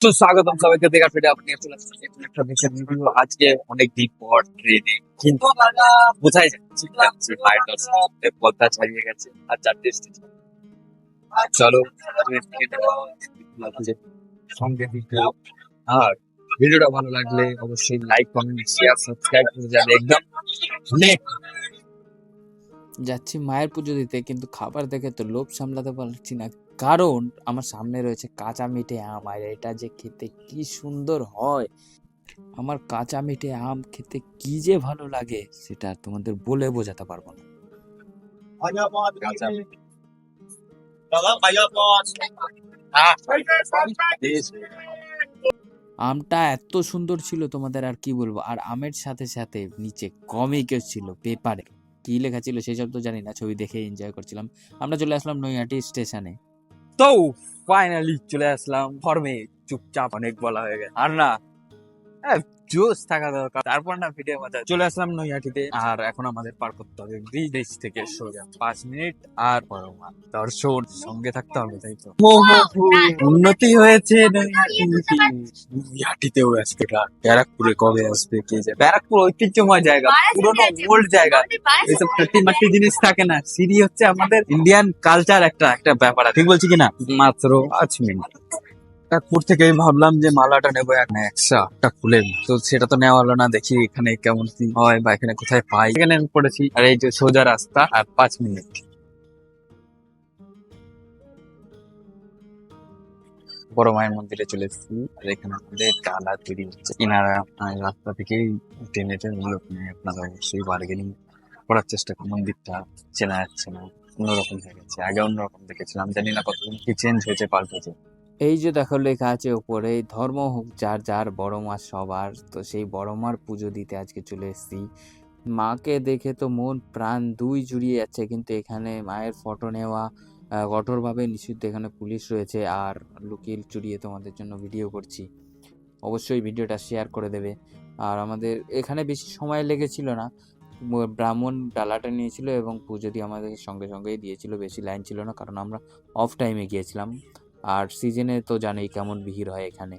তো স্বাগতম সবাইকে দেখা ফিরে আপনি চলে আসছেন একটা বিশেষ ভিডিও আজকে অনেক দিন পর ট্রেনে কিন্তু বোঝাই যাচ্ছে যাচ্ছে দর্শন পদ্মা ছাড়িয়ে গেছে আর চারটে স্টেশন চলো সঙ্গে আর ভিডিওটা ভালো লাগলে অবশ্যই লাইক কমেন্ট শেয়ার সাবস্ক্রাইব করে যাবে। একদম নেক যাচ্ছি মায়ের পুজো দিতে কিন্তু খাবার দেখে তো লোভ সামলাতে পারছি না। কারণ আমার সামনে রয়েছে কাঁচা মিঠে আম আর এটা যে খেতে কি সুন্দর হয়। আমার কাঁচা মিঠে আম খেতে কি যে ভালো লাগে সেটা তোমাদের বলে বোঝাতে পারব না। আমটা এত সুন্দর ছিল তোমাদের আর কি বলব আর আমের সাথে সাথে নিচে কমিকও ছিল পেপারে। কি লেখা ছিল সেই সব তো জানি না, ছবি দেখে এনজয় করছিলাম। আমরা চলে আসলাম নৈহাটি স্টেশনে তো ফাইনালি চলে আসলাম ফর্মে চুপচাপ অনেক বলা হয়ে গেছে। আর না জোস থাকা দরকার। তারপর না ভিডিও মজা চলে আসলাম নৈহাটিতে। আর এখন আমাদের পার করতে হবে ব্রিজ থেকে সোজা। পাঁচ মিনিট আর পরমা দর্শন সঙ্গে থাকতে হবে তাই তো? উন্নতি হয়েছে নৈহাটিতেও আসবে ব্যারাকপুরে কবে আসবে কে জানে? ব্যারাকপুর ঐতিহ্যময় জায়গা পুরোনো ওল্ড জায়গা। এইসব প্রতি মাটি জিনিস থাকে না। সিরি হচ্ছে আমাদের ইন্ডিয়ান কালচার একটা একটা ব্যাপার। ঠিক বলছি কিনা? মাত্র পাঁচ মিনিট। ব্যারাকপুর থেকে ভাবলাম যে মালাটা নেব এক না একশো একটা খুলে তো সেটা তো নেওয়া হলো না, দেখি এখানে কেমন কি হয় বা এখানে কোথায় পাই। এখানে পড়েছি, আর এই যে সোজা রাস্তা আর পাঁচ মিনিট। বড় মায়ের মন্দিরে চলে এসেছি, আর এখানে আমাদের ডালা তৈরি হচ্ছে। আর রাস্তা থেকেই টেনে টেনে আপনারা অবশ্যই বার্গেনিং করার চেষ্টা করুন, মন্দিরটা চেনা যাচ্ছে না, অন্যরকম হয়ে গেছে। আগে অন্যরকম দেখেছিলাম, জানি না কতদিন কি চেঞ্জ হয়েছে, পাল্টেছে। এই যে দেখো লেখা আছে ওপরে ধর্ম হোক যার যার, বড় মা সবার। তো সেই বড় মার পুজো দিতে আজকে চলে এসেছি। মাকে দেখে তো মন প্রাণ দুই জুড়িয়ে যাচ্ছে, কিন্তু এখানে মায়ের ফটো নেওয়া কঠোরভাবে নিষিদ্ধ এখানে পুলিশ রয়েছে আর লুকিয়ে চুরিয়ে তোমাদের জন্য ভিডিও করছি। অবশ্যই ভিডিওটা শেয়ার করে দেবে। আর আমাদের এখানে বেশি সময় লেগেছিল না। ব্রাহ্মণ ডালাটা নিয়েছিল এবং পুজো দিয়ে আমাদের সঙ্গে সঙ্গেই দিয়েছিল, বেশি লাইন ছিল না কারণ আমরা অফ টাইমে গিয়েছিলাম। আর সিজনে তো জানেই কেমন ভিড় হয় এখানে।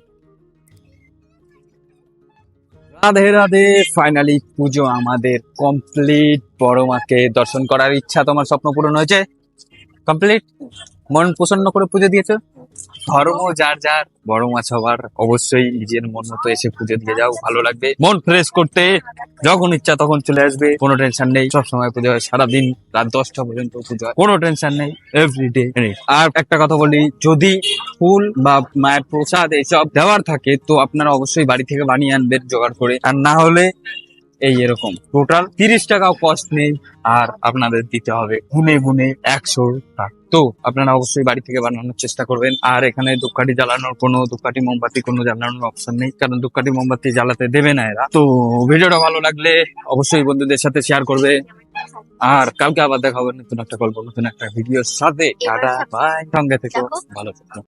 রাধে রাধে ফাইনালি পুজো আমাদের কমপ্লিট বড় মাকে দর্শন করার ইচ্ছা, তোমার স্বপ্ন পূরণ হয়েছে? কমপ্লিট মন প্রসন্ন করে পুজো দিয়েছ? ধর্ম, যার যার বড় মা সবার অবশ্যই নিজের মন মতো এসে পুজো দিয়ে যাও, ভালো লাগবে। মন ফ্রেশ করতে যখন ইচ্ছা তখন চলে আসবে, কোনো টেনশন নেই। সব সময় পুজো হয় সারাদিন, রাত দশটা পর্যন্ত পুজো হয়, কোনো টেনশন নেই এভরিডে আর একটা কথা বলি, যদি ফুল বা মায়ের প্রসাদ এইসব দেওয়ার থাকে, তো আপনারা অবশ্যই বাড়ি থেকে বানিয়ে আনবেন, জোগাড় করে। আর না হলে এই এরকম। টোটাল তিরিশ টাকাও কস্ট নেই আর আপনাদের দিতে হবে গুনে গুনে একশো টাকা। তো আপনারা অবশ্যই বাড়ি থেকে বানানোর চেষ্টা করবেন। আর এখানে ধূপকাঠি জ্বালানোর কোনো ধূপকাঠি মোমবাতি কোনো জ্বালানোর অপশন নেই কারণ ধূপকাঠি মোমবাতি জ্বালাতে দেবে না এরা। তো ভিডিওটা ভালো লাগলে অবশ্যই বন্ধুদের সাথে শেয়ার করবে। আর কালকে আবার দেখা হবে নতুন একটা গল্প নতুন একটা ভিডিওর সাথে। টাটা বাই সঙ্গে থেকে। ভালো থেকো।